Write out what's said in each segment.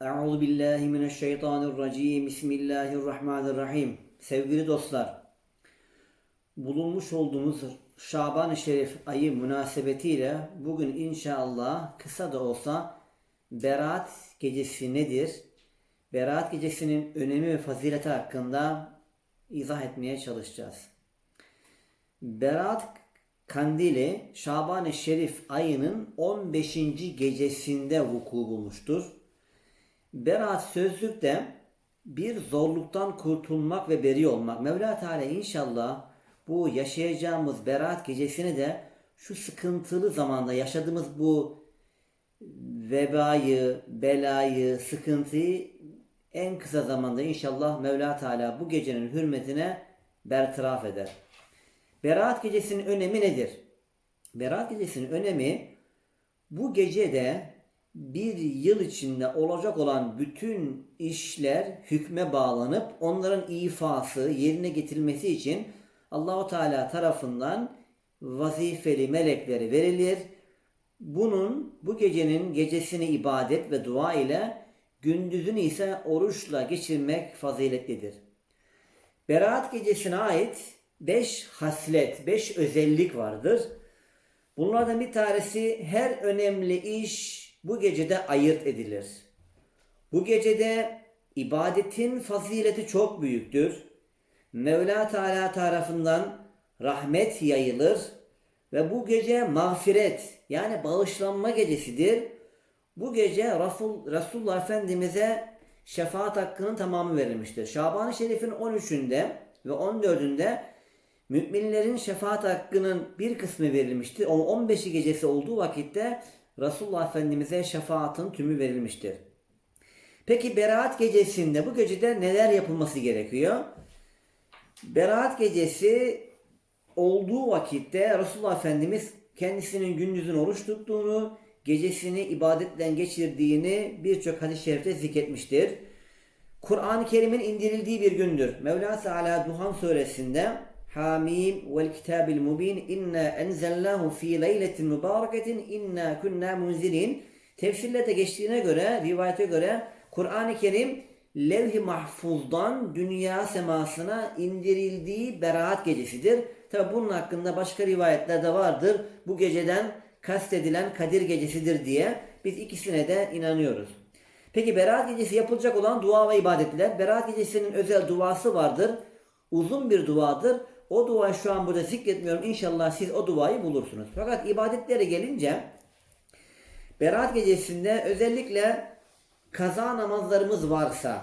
Euzu billahi mineşşeytanirracim. Bismillahirrahmanirrahim. Sevgili dostlar, bulunmuş olduğumuz Şaban-ı Şerif ayı münasebetiyle bugün inşallah kısa da olsa Berat gecesi nedir? Berat gecesinin önemi ve fazileti hakkında izah etmeye çalışacağız. Berat kandili Şaban-ı Şerif ayının 15. gecesinde vuku bulmuştur. Berat sözlükte bir zorluktan kurtulmak ve beri olmak. Mevla Teala inşallah bu yaşayacağımız Berat gecesini de şu sıkıntılı zamanda yaşadığımız bu vebayı, belayı, sıkıntıyı en kısa zamanda inşallah Mevla Teala bu gecenin hürmetine bertaraf eder. Berat gecesinin önemi nedir? Berat gecesinin önemi bu gecede bir yıl içinde olacak olan bütün işler hükme bağlanıp onların ifası yerine getirilmesi için Allahu Teala tarafından vazifeli melekleri verilir. Bunun bu gecenin gecesini ibadet ve dua ile gündüzünü ise oruçla geçirmek faziletlidir. Berat gecesine ait 5 haslet, 5 özellik vardır. Bunlardan bir tanesi her önemli iş bu gecede ayırt edilir. Bu gecede ibadetin fazileti çok büyüktür. Mevla Teala tarafından rahmet yayılır ve bu gece mağfiret yani bağışlanma gecesidir. Bu gece Resul, Resulullah Efendimiz'e şefaat hakkının tamamı verilmiştir. Şaban-ı Şerif'in 13'ünde ve 14'ünde müminlerin şefaat hakkının bir kısmı verilmiştir. O 15'i gecesi olduğu vakitte Resulullah Efendimiz'e şefaatin tümü verilmiştir. Peki Berat gecesinde bu gecede neler yapılması gerekiyor? Berat gecesi olduğu vakitte Resulullah Efendimiz kendisinin gündüzün oruç tuttuğunu, gecesini ibadetle geçirdiğini birçok hadis-i şerifte zikretmiştir. Kur'an-ı Kerim'in indirildiği bir gündür. Mevla Teala Duhan suresinde Hamim vel kitabil mubin inna enzelnahu fi leyletin mübareketin inna kunna munzirin. Tefsirlerde geçtiğine göre, rivayete göre Kur'an-ı Kerim levh-i mahfuzdan dünya semasına indirildiği beraat gecesidir. Tabi bunun hakkında başka rivayetler de vardır. Bu geceden kastedilen Kadir gecesidir diye biz ikisine de inanıyoruz. Peki Berat gecesi yapılacak olan dua ve ibadetler. Berat gecesinin özel duası vardır. Uzun bir duadır. O duayı şu an burada zikretmiyorum. İnşallah siz o duayı bulursunuz. Fakat ibadetlere gelince Berat gecesinde özellikle kaza namazlarımız varsa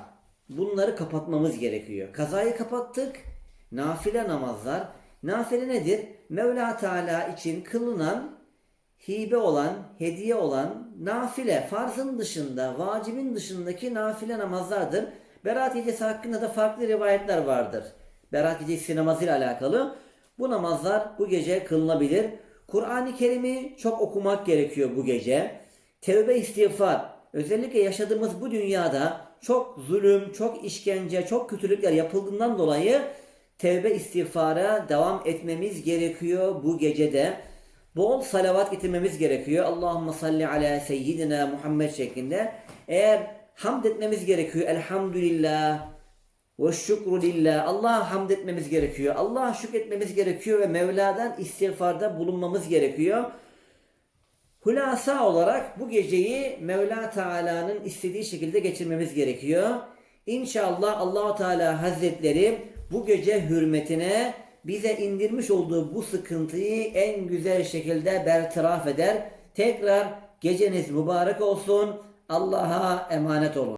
bunları kapatmamız gerekiyor. Kazayı kapattık. Nafile namazlar. Nafile nedir? Mevla Teala için kılınan hibe olan, hediye olan nafile, farzın dışında, vacibin dışındaki nafile namazlardır. Berat gecesi hakkında da farklı rivayetler vardır. Berat gecesi namazıyla alakalı. Bu namazlar bu gece kılınabilir. Kur'an-ı Kerim'i çok okumak gerekiyor bu gece. Tevbe istiğfar. Özellikle yaşadığımız bu dünyada çok zulüm, çok işkence, çok kötülükler yapıldığından dolayı tevbe istiğfara devam etmemiz gerekiyor bu gecede. Bol salavat getirmemiz gerekiyor. Allahümme salli ala seyyidina Muhammed şeklinde. Eğer hamd etmemiz gerekiyor. Elhamdülillah ve şükru lillah. Allah'a hamd etmemiz gerekiyor. Allah'a şükretmemiz gerekiyor ve Mevla'dan istiğfarda bulunmamız gerekiyor. Hulasa olarak bu geceyi Mevla Teala'nın istediği şekilde geçirmemiz gerekiyor. İnşallah Allahu Teala Hazretleri bu gece hürmetine bize indirmiş olduğu bu sıkıntıyı en güzel şekilde bertaraf eder. Tekrar geceniz mübarek olsun. Allah'a emanet olun.